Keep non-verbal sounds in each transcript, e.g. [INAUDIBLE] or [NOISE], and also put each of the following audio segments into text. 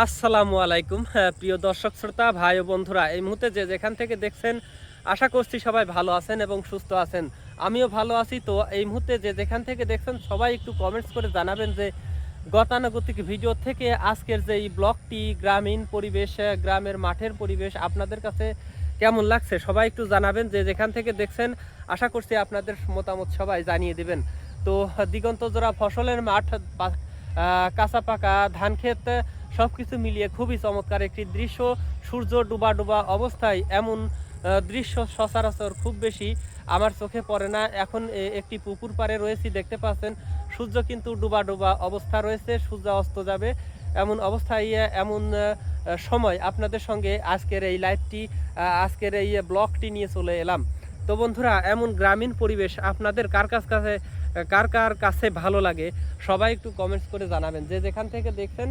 আসসালামু আলাইকুম। হ্যাঁ, প্রিয় দর্শক শ্রোতা ভাই ও বন্ধুরা এই মুহূর্তে যে যেখান থেকে দেখছেন আশা করছি সবাই ভালো আছেন এবং সুস্থ আছেন। আমিও ভালো আছি তো এই মুহূর্তে যে যেখান থেকে দেখছেন সবাই একটু কমেন্টস করে জানাবেন যে গতানুগতিক ভিডিও থেকে আজকের যে এই ব্লগটি গ্রামীণ পরিবেশ গ্রামের মাঠের পরিবেশ আপনাদের কাছে কেমন লাগছে সবাই একটু জানাবেন। যে যেখান থেকে দেখছেন আশা করছি আপনাদের মতামত সবাই জানিয়ে দেবেন। তো দিগন্ত জোড়া ফসলের মাঠ কাঁচা পাকা ধান ক্ষেত সব কিছু মিলিয়ে খুবই চমৎকার একটি দৃশ্য। সূর্য ডুবা ডুবা অবস্থায় এমন দৃশ্য সচরাচর খুব বেশি আমার চোখে পড়ে না। এখন একটি পুকুর পাড়ে রয়েছি, দেখতে পাচ্ছেন। সূর্য কিন্তু ডুবা ডুবা অবস্থা রয়েছে, সূর্য অস্ত যাবে এমন অবস্থায় এমন সময় আপনাদের সঙ্গে আজকের এই লাইভটি আজকের এই ব্লগটি নিয়ে চলে এলাম। তো বন্ধুরা, এমন গ্রামীণ পরিবেশ আপনাদের কার কাছ কাছে, কার কার কাছে ভালো লাগে সবাই একটু কমেন্টস করে জানাবেন। যে যেখান থেকে দেখছেন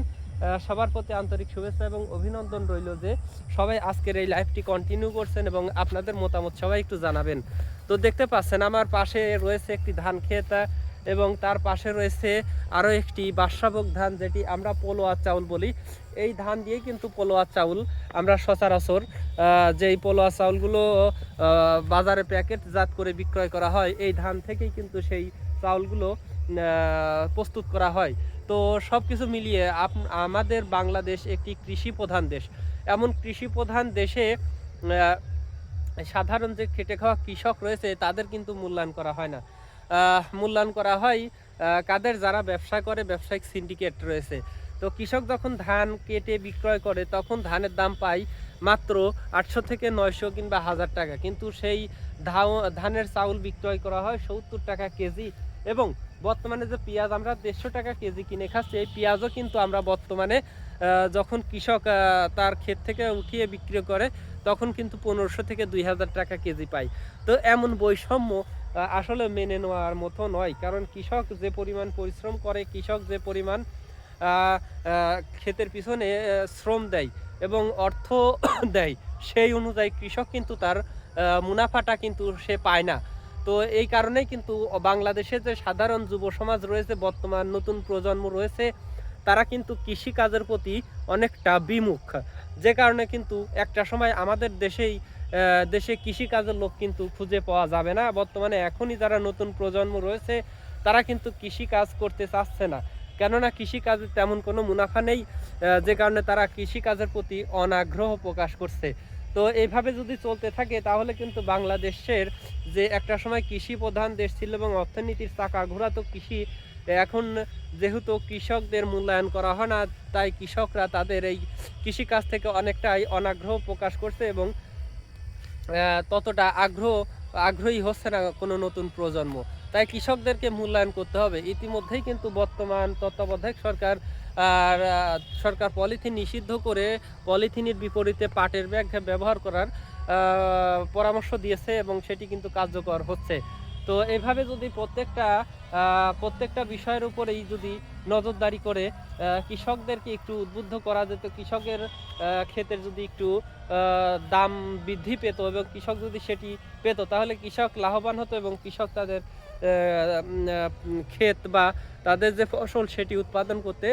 সবার প্রতি আন্তরিক শুভেচ্ছা এবং অভিনন্দন রইল যে সবাই আজকের এই লাইভটি কন্টিনিউ করছেন এবং আপনাদের মতামত সবাই একটু জানাবেন। তো দেখতে পাচ্ছেন আমার পাশে রয়েছে একটি ধান আহ, এবং তার পাশে রয়েছে আরও একটি বাদশাভোগ ধান যেটি আমরা পোলোয়া চাউল বলি। এই ধান দিয়েই কিন্তু পোলোয়া চাউল আমরা সচরাচর যেই পোলোয়া চাউলগুলো বাজারে প্যাকেটজাত করে বিক্রয় করা হয় এই ধান থেকেই কিন্তু সেই চাউলগুলো প্রস্তুত করা হয়। তো সব কিছু মিলিয়ে আপ- আমাদের বাংলাদেশ একটি কৃষি প্রধান দেশ। এমন কৃষি প্রধান দেশে সাধারণ যে খেটে খাওয়া কৃষক রয়েছে, তাদের কিন্তু মূল্যায়ন করা হয় না। মূল্যায়ন করা হয় কাদের যারা ব্যবসা করে, ব্যবসায়িক সিন্ডিকেট রয়েছে। তো কৃষক যখন ধান কেটে বিক্রয় করে, তখন ধানের দাম পায় মাত্র আটশো থেকে নয়শো কিংবা হাজার টাকা। কিন্তু সেই ধানের চাউল বিক্রয় করা হয় সত্তর টাকা কেজি এবং বর্তমানে যে পেঁয়াজ, আমরা দেড়শো টাকা কেজি কিনে খাচ্ছি, এই পেঁয়াজও কিন্তু আমরা বর্তমানে যখন কৃষক তার ক্ষেত থেকে উঠিয়ে বিক্রি করে, তখন কিন্তু পনেরোশো থেকে দুই হাজার টাকা কেজি পাই তো এমন বৈষম্য আসলে মেনে নেওয়ার মতো নয়। কারণ কৃষক যে পরিমাণ পরিশ্রম করে, কৃষক যে পরিমাণ ক্ষেতের পিছনে শ্রম দেয় এবং অর্থ [COUGHS] দেয়, সেই অনুযায়ী কৃষক কিন্তু তার মুনাফাটা কিন্তু সে পায় না। তো এই কারণেই কিন্তু বাংলাদেশে যে সাধারণ যুব সমাজ রয়েছে, বর্তমান নতুন প্রজন্ম রয়েছে, তারা কিন্তু কৃষি কাজের প্রতি অনেকটা বিমুখ। যে কারণে কিন্তু একটা সময় আমাদের দেশেই দেশে কৃষি কাজের লোক কিন্তু খুঁজে পাওয়া যাবে না। বর্তমানে এখনই যারা নতুন প্রজন্ম রয়েছে, তারা কিন্তু কৃষি কাজ করতে চাচ্ছে না। কেননা কৃষি কাজে তেমন কোনো মুনাফা নেই যে কারণে তারা কৃষি কাজের প্রতি অনাগ্রহ প্রকাশ করছে। তো এইভাবে যদি চলতে থাকে, তাহলে কিন্তু বাংলাদেশের যে একটা সময় কৃষি প্রধান দেশ ছিল এবং অর্থনীতির চাকা ঘোরাতো কৃষি, এখন যেহেতু কৃষকদের মূল্যায়ন করা হয় না, তাই কৃষকরা তাদের এই কৃষিকাজ থেকে অনেকটাই অনাগ্রহ প্রকাশ করছে এবং ততটা আগ্রহ, আগ্রহী হচ্ছে না কোনো নতুন প্রজন্ম। তাই কৃষকদেরকে মূল্যায়ন করতে হবে। ইতিমধ্যেই কিন্তু বর্তমান তত্ত্বাবধায়ক সরকার আর সরকার পলিথিন নিষিদ্ধ করে পলিথিনের বিপরীতে পাটের ব্যাগ ব্যবহার করার পরামর্শ দিয়েছে এবং সেটি কিন্তু কার্যকর হচ্ছে। তো এভাবে যদি প্রত্যেকটা প্রত্যেকটা বিষয়ের উপরেই যদি নজরদারি করে কৃষকদেরকে একটু উদ্বুদ্ধ করা যেত, কৃষকের ক্ষেতের যদি একটু দাম বৃদ্ধি পেত এবং কৃষক যদি সেটি পেত, তাহলে কৃষক লাভবান হতো এবং কৃষক তাদের ক্ষেত বা তাদের যে ফসল সেটি উৎপাদন করতে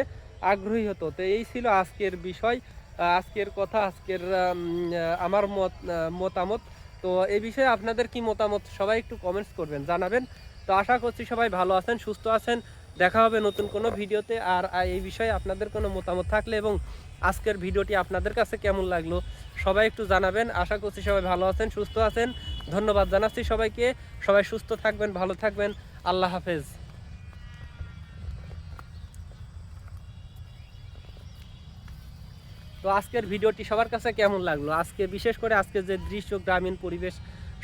আগ্রহী হতো। তো এই ছিল আজকের বিষয় আজকের কথা, আজকের আমার মত মতামত। তো এই বিষয়ে আপনাদের কি মতামত সবাই একটু কমেন্টস করবেন, জানাবেন। তো আশা করছি সবাই ভালো আছেন, সুস্থ আছেন। দেখা হবে নতুন কোনো ভিডিওতে। আর এই বিষয়ে আপনাদের কোনো মতামত থাকলে এবং আজকের ভিডিওটি আপনাদের কাছে কেমন লাগল, সবাই একটু জানাবেন। আশা করছি সবাই ভালো আছেন, সুস্থ আছেন। ধন্যবাদ জানাচ্ছি সবাইকে। সবাই সুস্থ থাকবেন, ভালো থাকবেন। আল্লাহ হাফেজ। তো আজকের ভিডিওটি সবার কাছে কেমন লাগল? আজকে বিশেষ করে আজকে যে দৃশ্য, গ্রামীণ পরিবেশ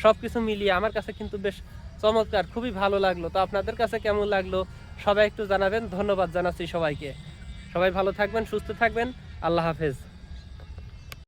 সব কিছু মিলিয়ে আমার কাছে কিন্তু বেশ চমৎকার, খুবই ভালো লাগল। তো আপনাদের কাছে কেমন লাগল? সবাই একটু জানাবেন। ধন্যবাদ জানাচ্ছি সবাইকে। সবাই ভালো থাকবেন, সুস্থ থাকবেন। আল্লাহ হাফেজ।